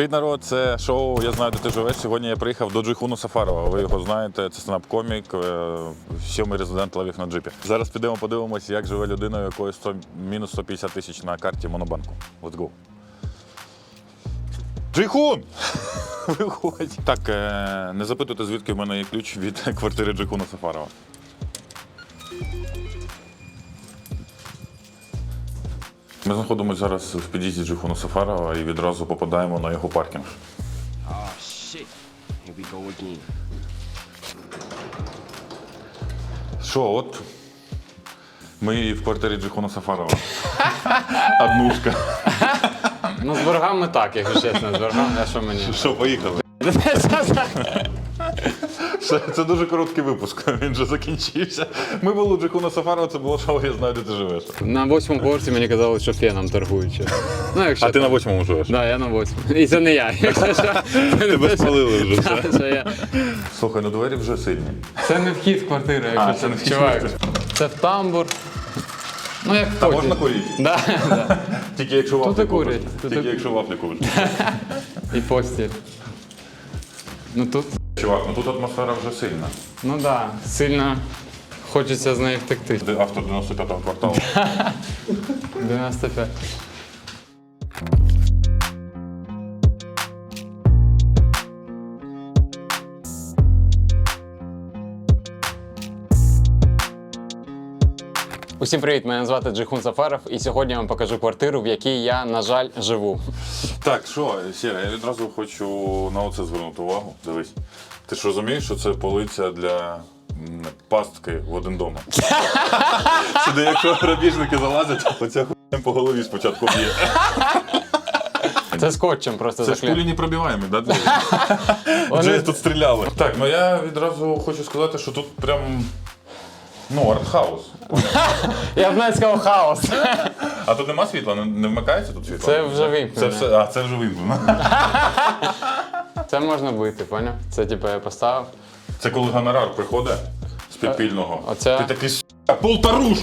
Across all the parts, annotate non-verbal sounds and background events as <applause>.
Привіт, народ! Це шоу Я знаю, де ти живеш. Сьогодні я приїхав до Джейхуну Сафарова. Ви його знаєте, це стендап-комік, е, сьомий резидент лавів на джипі. Зараз підемо подивимося, як живе людина, у якої 100, мінус 150 тисяч на карті Монобанку. Let's go. Джейхун! <laughs> Виходь. Так, е, не запитуйте, звідки в мене є ключ від <laughs> квартири Джейхуна Сафарова. Ми знаходимося зараз в під'їзді Джейхуна Сафарова і відразу попадаємо на його паркінг. Again. Що, от ми в квартирі Джихуна Сафарова. <laughs> Однушка. Ну, з боргами так, якщо чесно, з боргами, а що мені? Що, поїхали? <laughs> Це, це дуже короткий випуск, <laughs> він вже закінчився. Ми були у Джихуна Сафарова, це було шоу, я знаю, де ти живеш. На восьмому поверсі мені казали, що феном торгують. ще. Ну, якщо А ти на восьмому живеш? Да, я на восьмому. І це не я. <laughs> Якщо що. Тебе спалили вже все. Це я. Слухай, ну двері вже сильні. Це не вхід в квартиру, А, якщо це не вхід в чувак. Це в тамбур. Ну, як Та можна курити? Да, да. <laughs> Тільки якщо вафлі і курять, купиш. тут Тільки якщо вафлі купиш. І постіль. Ну тут, Чувак, ну тут атмосфера вже сильна. ну так, да, сильно хочеться з неї втекти. Автор 95-го кварталу. 95. Усім привіт! Мене звати Джихун Сафаров, і сьогодні я вам покажу квартиру, в якій я, на жаль, живу. Так, що, Сіра, я відразу хочу на оце звернути увагу. Дивись. Ти ж розумієш, що це полиця для пастки в один дома. <laughs> Сюди, якщо грабіжники залазять, оця хуйня по голові спочатку б'є. Це скотчем просто Це ж заклеєно. пулі непробиваємі, да? <laughs> Вони- Вже тут стріляли. Так, ну я відразу хочу сказати, що тут прям. Ну, артхаус. Я б навіть сказав хаос. А тут нема світла, не, не вмикається тут світло? Це вже Це все, а, це вже вимкнено. Це можна бити, поняв? Це типу я поставив. Це коли гонорар приходить з підпільного. Оце- Ти такий «С***, полтаруш!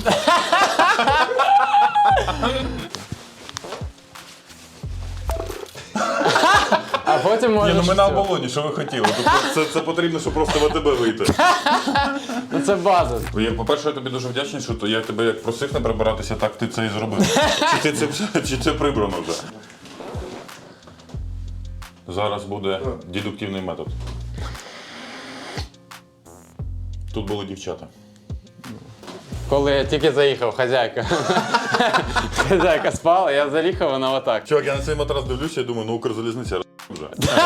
Потім Ні, ну ми на оболоні, що ви хотіли. Тобто це, це потрібно, щоб просто в АТБ вийти. <laughs> Ну це база. Я, по-перше, я тобі дуже вдячний, що то я тебе як просив не прибиратися, так ти це і зробив. Чи, ти це, вже- чи це прибрано вже? Зараз буде дедуктивний метод. Тут були дівчата. Коли я тільки заїхав, хазяйка. <laughs> хазяйка спала, я заїхав, вона отак. Чувак, я на цей матрас дивлюся і думаю, ну Укрзалізниця роз- вже. <laughs>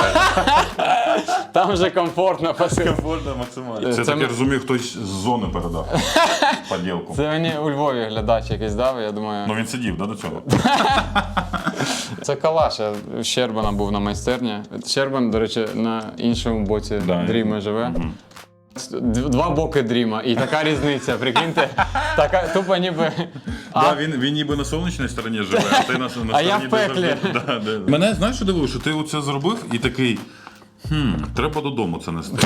Там вже комфортно пасив. Комфортно максимально. Це, Це так ми- я розумію, хтось з зони передав <laughs> поділку. Це мені у Львові глядач якийсь дав, я думаю. Ну він сидів, да, до цього? <laughs> Це калаш, я в Щербана був на майстерні. Щербан, до речі, на іншому боці Да. Дріма живе. Два боки Дріма, і така різниця, прикиньте. Така, тупо ніби. Да, він, він ніби на сонячній стороні живе, а ти на, на стороні, А я в де пеклі. завжди- Да, да. Мене знаєш, що дивує, що ти оце зробив і такий. Хм, треба додому це нести.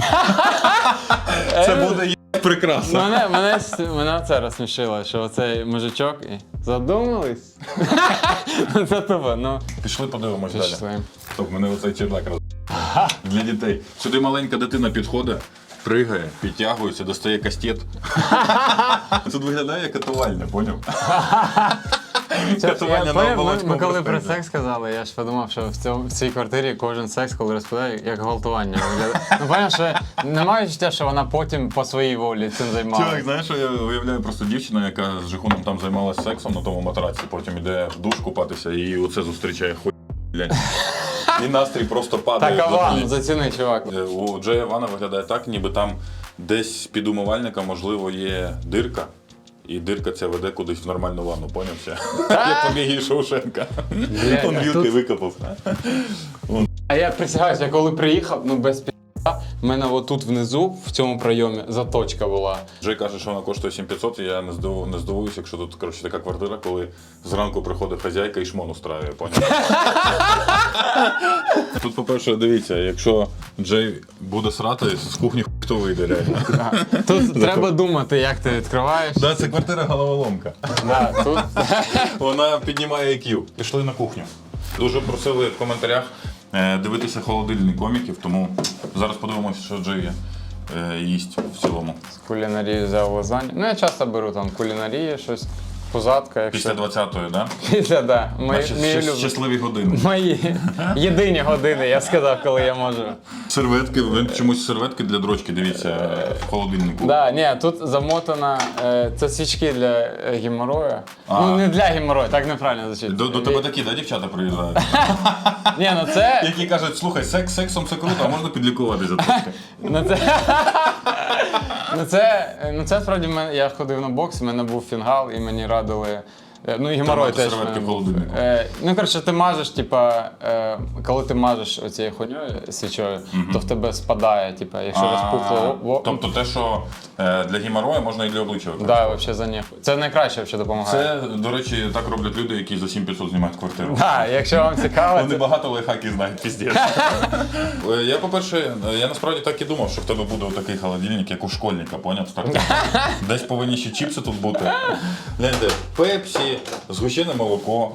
Це буде є прекрасно. Мене, мене, с- мене це розсмішило, що оцей мужичок і задумались. <laughs> Це тупо, ну. Пішли подивимось далі. Пішли. Стоп, мене оцей чердак роз... Для дітей. Сюди маленька дитина підходить, пригає, підтягується, достає кастет. <laughs> Тут виглядає як катувальне, поняв? Катування на поняв, ми, коли про секс сказали, я ж подумав, що в, цьому, в цій квартирі кожен секс, коли розповідає, як гвалтування. Ну, поняв, що немає відчуття, що вона потім по своїй волі цим займалася. знаєш, що я уявляю просто дівчина, яка з Жихуном там займалася сексом на тому матраці, потім іде в душ купатися і оце зустрічає хуй. блядь. І настрій просто падає. Так, Аван, взагалі. заціни, чувак. Е, У Джея Вана виглядає так, ніби там десь під умивальника, можливо, є дирка. І дирка ця веде кудись в нормальну ванну, понявся? Як побіг Шоушенка. Он а вілки тут- викопав. А я присягаюся, я коли приїхав, ну без пі***, в мене отут внизу, в цьому прийомі, заточка була. Джей каже, що вона коштує 7500, і я не здиву, не здивуюся, якщо тут коротше, така квартира, коли зранку приходить хазяйка і шмон устраює, поняв? <laughs> Тут, по-перше, дивіться, якщо Джей буде срати, з кухні хто вийде реально. Тут <laughs> треба думати, як ти відкриваєш. Да, це квартира головоломка. Да, тут <laughs> Вона піднімає IQ. Пішли на кухню. Дуже просили в коментарях дивитися холодильні коміків, тому зараз подивимося, що Джей є. їсть в цілому. З кулінарії взяв лазань. Ну, я часто беру там кулінарії, щось, пузатка, якщо. Після 20-ї, да? Після, да. Мої, Значить, мої, щас- улюблені. щасливі години. Мої єдині години, я сказав, коли я можу. Серветки, ви чомусь серветки для дрочки, дивіться, е, в холодильнику. Да, ні, тут замотана. Е, це свічки для е, геморою. А. Ну, не для геморою, так неправильно звучить. До, до тебе такі, да, дівчата приїжджають? <laughs> Ні, ну це. Які кажуть, слухай, секс сексом це круто, а можна підлікуватися трошки. <laughs> Ну це, ну це, ну це справді я ходив на бокс, в мене був фінгал, і мені радили. Е, Ну і геморой теж. серветки в холодильнику. Е, ну, коротше, ти мажеш, типа, е, коли ти мажеш оцією хуйньою свічою, то в тебе спадає, типа, якщо розпухло. во- Тобто те, що е, для геморою можна і для обличчя Да, використовувати. вообще за них. Це найкраще вообще допомагає. Це, до речі, так роблять люди, які за 7500 знімають квартиру. Да, якщо вам цікаво, Вони це... багато лайфхаків знають, піздець. <laughs> Е, Я, по-перше, е, я насправді так і думав, що в тебе буде такий холодильник, як у школьника, поняв? <laughs> Десь повинні ще чіпси тут бути. Гляньте, пепсі, згущене молоко.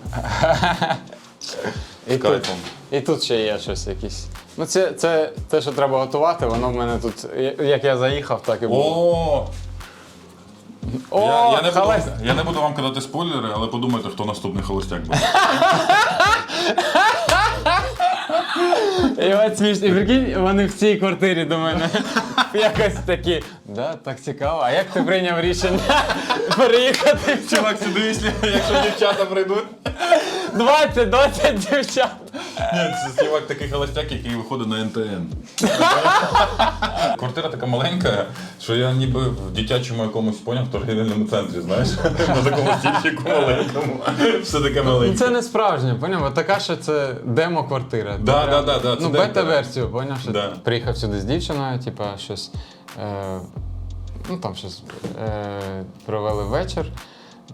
і, тут, кайфом. і тут ще є щось якесь. Ну, це, це те, що треба готувати, воно в мене тут, як я заїхав, так і було. О, О, я, я, не буду, халес. я не буду вам казати спойлери, але подумайте, хто наступний холостяк буде. <laughs> І от смішно. І прикинь, вони в цій квартирі до мене <laughs> якось такі. Да, так цікаво. А як ти прийняв рішення <laughs> переїхати? Чувак, сюди, якщо дівчата прийдуть. 20, 20 дівчат. Ні, це чувак такий холостяк, який виходить на НТН. Квартира така маленька, що я ніби в дитячому якомусь поняв в торгівельному центрі, знаєш, на такому стільчику маленькому. Все таке маленьке. це не справжнє, поняв? От Така, що це демо-квартира. Да, да, да, да, це Ну, демо. бета-версію, поняв, що Да. приїхав сюди з дівчиною, типа щось. Е, ну там щось е, провели вечір.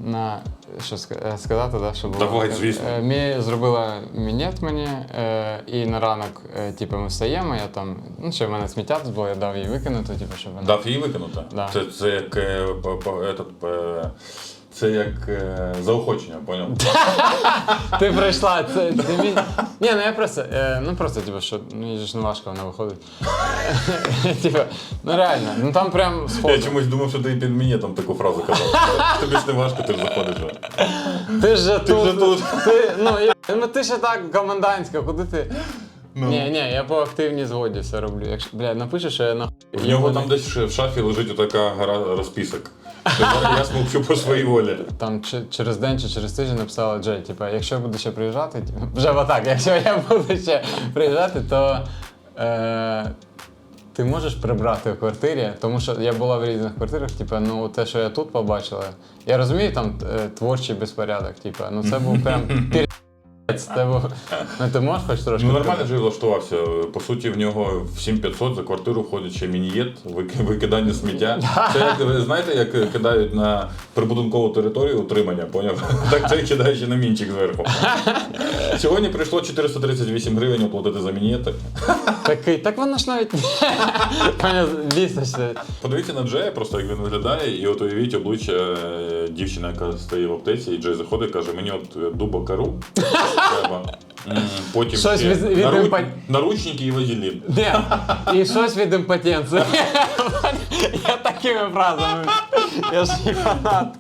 На що е, сказати, да, щоб. Давай, звісно. Е, Мі зробила мінет мені, е, і на ранок, типу, ми встаємо, я там, ну ще в мене сміття було, я дав їй викинути, типу, щоб вона. Дав її викинути? Да. Це, це як е, по- по- етот, е, це як е, заохочення, поняв? <laughs> Ти прийшла, це, це мій... Ні, ну я просто, е, ну просто, типу, що ну, їй же ж не важко, вона виходить. <laughs> Типу, ну реально, ну там прям Я сходу. чомусь думав, що ти під мені там таку фразу казав. <laughs> Тобі ж не важко, ти ж заходиш. вже. Ти ж же тут, вже тут. Ти, ну, і- ну ти ще так комендантська, куди ти? Ну. Ні, ні, я по активній згоді все роблю. Якщо, бля, напишеш, що я нахуй. В нього там десь в шафі лежить отака гора розписок. Я смовчу по своїй волі. Там чи- через день чи через тиждень написала Джей, типа, якщо я буду ще приїжджати, типу, вже отак, якщо я буду ще приїжджати, то е, ти можеш прибрати в квартирі, тому що я була в різних квартирах, типа, ну те, що я тут побачила, я розумію там е, творчий безпорядок, типа, ну це був прям пір... <laughs> Ну ти можеш хоч трошки. Ну нормально вже влаштувався. По суті, в нього в 7500 за квартиру входить ще мінієт, вики- викидання сміття. Це як ви знаєте, як кидають на прибудинкову територію утримання, поняв? <laughs> Так це кидає ще на мінчик зверху. <laughs> Сьогодні прийшло 438 гривень оплатити за мінієти. Такий, так воно ж навіть. Дійсно. <laughs> Подивіться на Джея, просто як він виглядає, і от уявіть обличчя е, дівчини, яка стоїть в аптеці, і Джей заходить і каже, мені от дуба кару треба. Потім Щось ще від- від нару- імпа- наручники і вазелін. Ні, і щось від імпотенції. Я такими фразами. Я ж не фанат.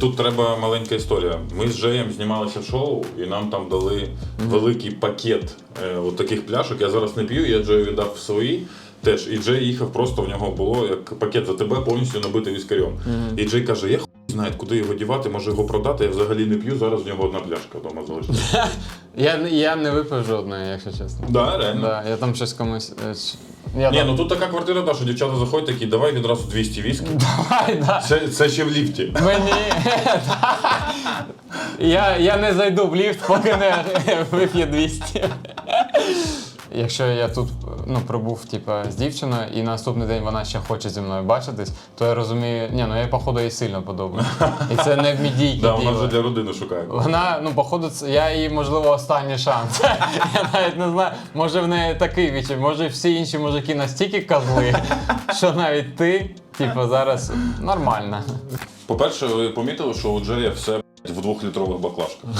Тут треба маленька історія. Ми з Джеєм знімалися в шоу, і нам там дали великий пакет е, от таких пляшок. Я зараз не п'ю, я Джею віддав свої. Теж і Джей їхав, просто в нього було як пакет за тебе повністю набитий віскарем. І Джей каже: я хуй знаю, куди його дівати, може його продати. Я взагалі не п'ю. Зараз в нього одна пляшка вдома залишилася. <laughs> Я, я не випив жодної, якщо чесно. Да, реально. Да, я там щось комусь. е, Я Ні, там... ну тут така квартира, да, що дівчата заходять такі, давай відразу 200 віскі. <laughs> Давай, да. Це, це ще в ліфті. Мені. <laughs> я, я не зайду в ліфт, поки не вип'є 200. Якщо я тут ну, пробув типа, з дівчиною, і на наступний день вона ще хоче зі мною бачитись, то я розумію, ні, ну я походу їй сильно подобаю. І це не в мідійки <laughs> Да, вона вже для родини шукає. Вона, ну, походу, я їй, можливо, останній шанс. <laughs> Я навіть не знаю, може в неї такий вічі, може всі інші мужики настільки козли, <laughs> що навіть ти, типу, зараз нормально. По-перше, ви помітили, що у Джея все в двохлітрових баклажках.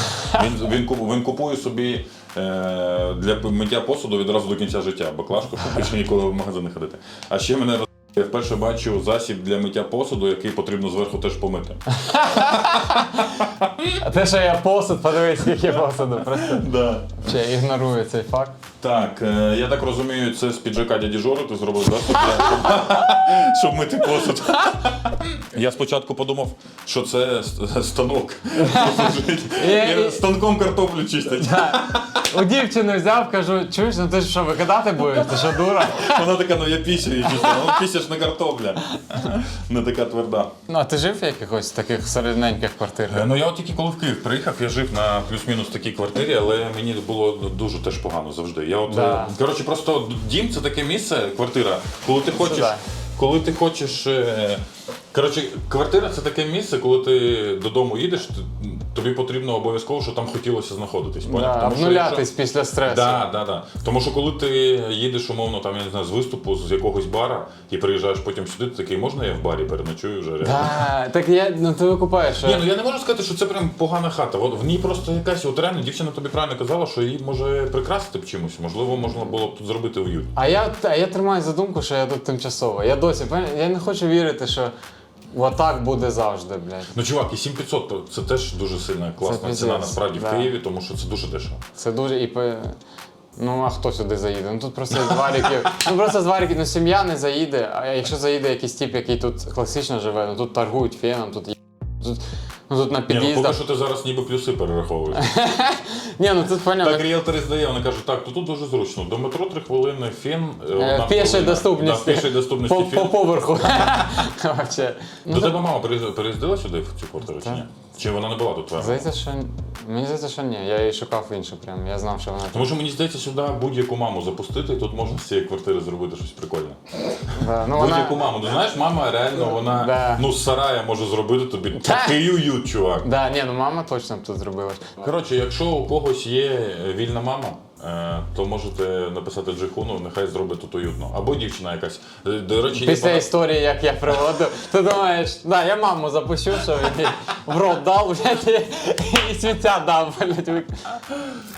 Він, він, він купує собі для миття посуду відразу до кінця життя, баклажку, щоб більше ніколи в магазин не ходити. А ще мене я вперше бачу засіб для миття посуду, який потрібно зверху теж помити. <laughs> Те, що я посуд, подивись, скільки посуду. Просто Да. ще ігнорую цей факт. Так, е, я так розумію, це з піджака дяді Жори ти зробив для... <laughs> щоб мити посуд. Я спочатку подумав, що це ст- станок. І- Станком картоплю чистить. У дівчину взяв, кажу, чуєш, ну ти ж що, викидати будеш? Ти що дура? Вона така, ну я пісю, ну пісяш на картопля. Не така тверда. Ну, а ти жив в якихось таких середненьких квартирах? Е, Ну я от тільки коли в Київ приїхав, я жив на плюс-мінус такій квартирі, але мені було дуже теж погано завжди. Я от Да. е, коротше, просто дім це таке місце, квартира, коли ти хочеш. да. Коли ти хочеш. е, Коротше, квартира це таке місце, коли ти додому їдеш, ти- тобі потрібно обов'язково, що там хотілося знаходитись. Да, Тому що обнулятись якщо- після стресу. Да, да, да. Тому що коли ти їдеш, умовно, там, я не знаю, з виступу з якогось бара і приїжджаєш потім сюди, ти такий, можна я в барі переночую вже? реально?» Да, так я, ну ти викупаєш. Ні, ну я не можу сказати, що це прям погана хата. От в ній просто якась от реально дівчина тобі правильно казала, що її може прикрасити б чимось. Можливо, можна було б тут зробити уют. А я, а я тримаю за думку, що я тут тимчасово. Я досі, я не хочу вірити, що отак буде завжди, блядь. Ну, чувак, і 7500 то це теж дуже сильна класна Це ціна насправді да. в Києві, тому що це дуже дешево. Це дуже і по- Ну, а хто сюди заїде? Ну тут просто з варіків. Ну просто з варіків, ну сім'я не заїде. А якщо заїде якийсь тип, який тут класично живе, ну тут торгують феном, тут є. Тут, тут на Ні, ну поки під'їздах. що ти зараз ніби плюси перераховуєш. <laughs> Ні, ну тут понятно. Так ріелтори здає, вони кажуть, так, то тут дуже зручно. До метро три хвилини, фін. е, одна Е, Пішої хвилина. доступності. Да, пішої доступності по, фін. по поверху. <laughs> Вообще. Ну, До тебе мама переїзд- переїздила сюди в цю квартиру чи ні? Чи вона не була тут твоя? Здається, що мені здається, що ні. Я її шукав іншу прям. Я знав, що вона Тому що мені здається, сюди будь-яку маму запустити, і тут можна з цієї квартири зробити щось прикольне. Да, ну, Будь-яку маму. Ну знаєш, мама реально вона Да. ну з сарая може зробити тобі такий уют, чувак. Да, ні, ну мама точно б тут зробила. Коротше, якщо у когось є вільна мама, е, то можете написати Джихуну, нехай зробить тут уютно. Або дівчина якась. Е, До речі, Після багато- історії, як я приводив, ти думаєш, да, я маму запущу, що він в рот дав, блядь, і, і дав, блядь.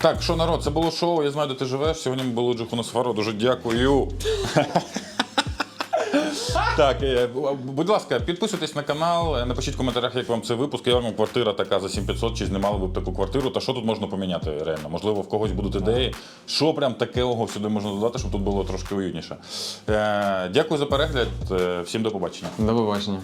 Так, що народ, це було шоу. Я знаю, де ти живеш. Сьогодні ми були Джихуна Сфару. Дуже дякую. Так, е, будь ласка, підписуйтесь на канал, е, напишіть в коментарях, як вам цей випуск. Я вам квартира така за 7500, чи знімали ви б таку квартиру, та що тут можна поміняти реально? Можливо, в когось будуть ідеї. Що прям такого сюди можна додати, щоб тут було трошки уютніше. Е, Дякую за перегляд. Всім до побачення. До побачення.